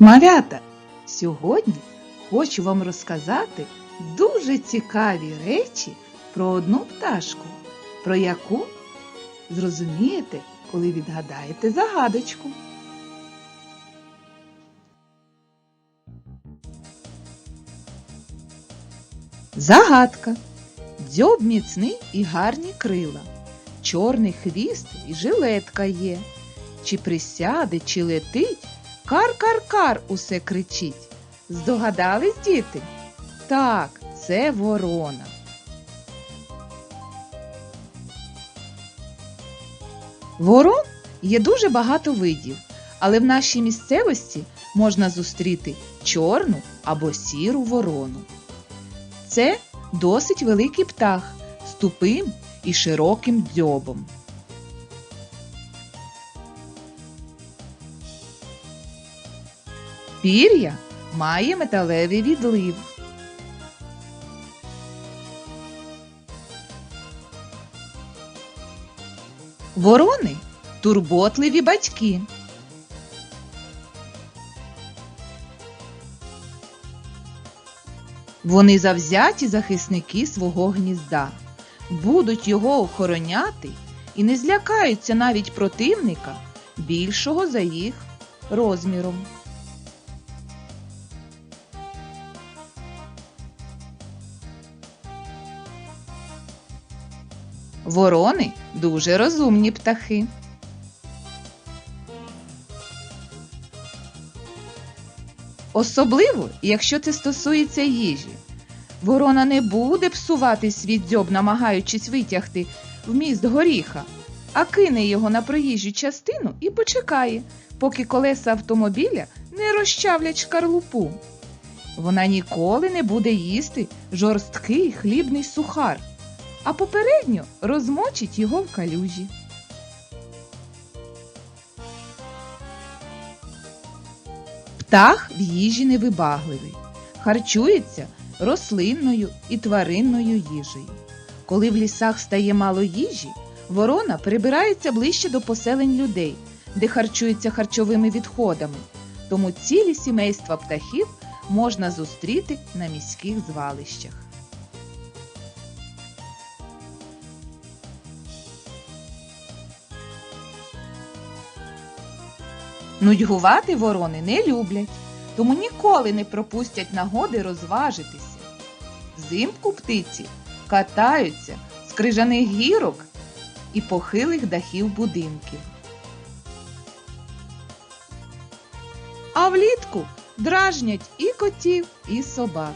Малята, сьогодні хочу вам розказати дуже цікаві речі про одну пташку, про яку зрозумієте, коли відгадаєте загадочку. Загадка. Дзьоб міцний і гарні крила. Чорний хвіст і жилетка є. Чи присяде, чи летить, кар-кар-кар усе кричить. Здогадались, діти? Так, це ворона. Ворон є дуже багато видів, але в нашій місцевості можна зустріти чорну або сіру ворону. Це досить великий птах з тупим і широким дзьобом. Пір'я має металевий відлив. Ворони турботливі батьки. Вони завзяті захисники свого гнізда, будуть його охороняти і не злякаються навіть противника більшого за їх розміром. Ворони дуже розумні птахи. Особливо, якщо це стосується їжі. Ворона не буде псувати свій дзьоб, намагаючись витягти вміст горіха, а кине його на проїжджу частину і почекає, поки колеса автомобіля не розчавлять шкарлупу. Вона ніколи не буде їсти жорсткий хлібний сухар, а попередньо розмочить його в калюжі. Птах в їжі невибагливий, харчується рослинною і тваринною їжею. Коли в лісах стає мало їжі, ворона перебирається ближче до поселень людей, де харчується харчовими відходами. Тому цілі сімейства птахів можна зустріти на міських звалищах. Нудьгувати ворони не люблять, тому ніколи не пропустять нагоди розважитися. Взимку птиці катаються з крижаних гірок і похилих дахів будинків. А влітку дражнять і котів, і собак.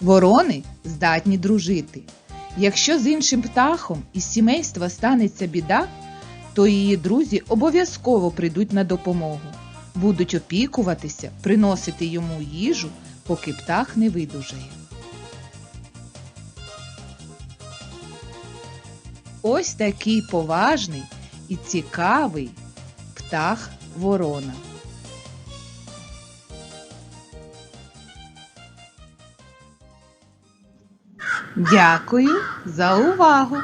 Ворони здатні дружити. Якщо з іншим птахом із сімейства станеться біда, то її друзі обов'язково прийдуть на допомогу, будуть опікуватися, приносити йому їжу, поки птах не видужає. Ось такий поважний і цікавий птах ворона. Дякую за увагу!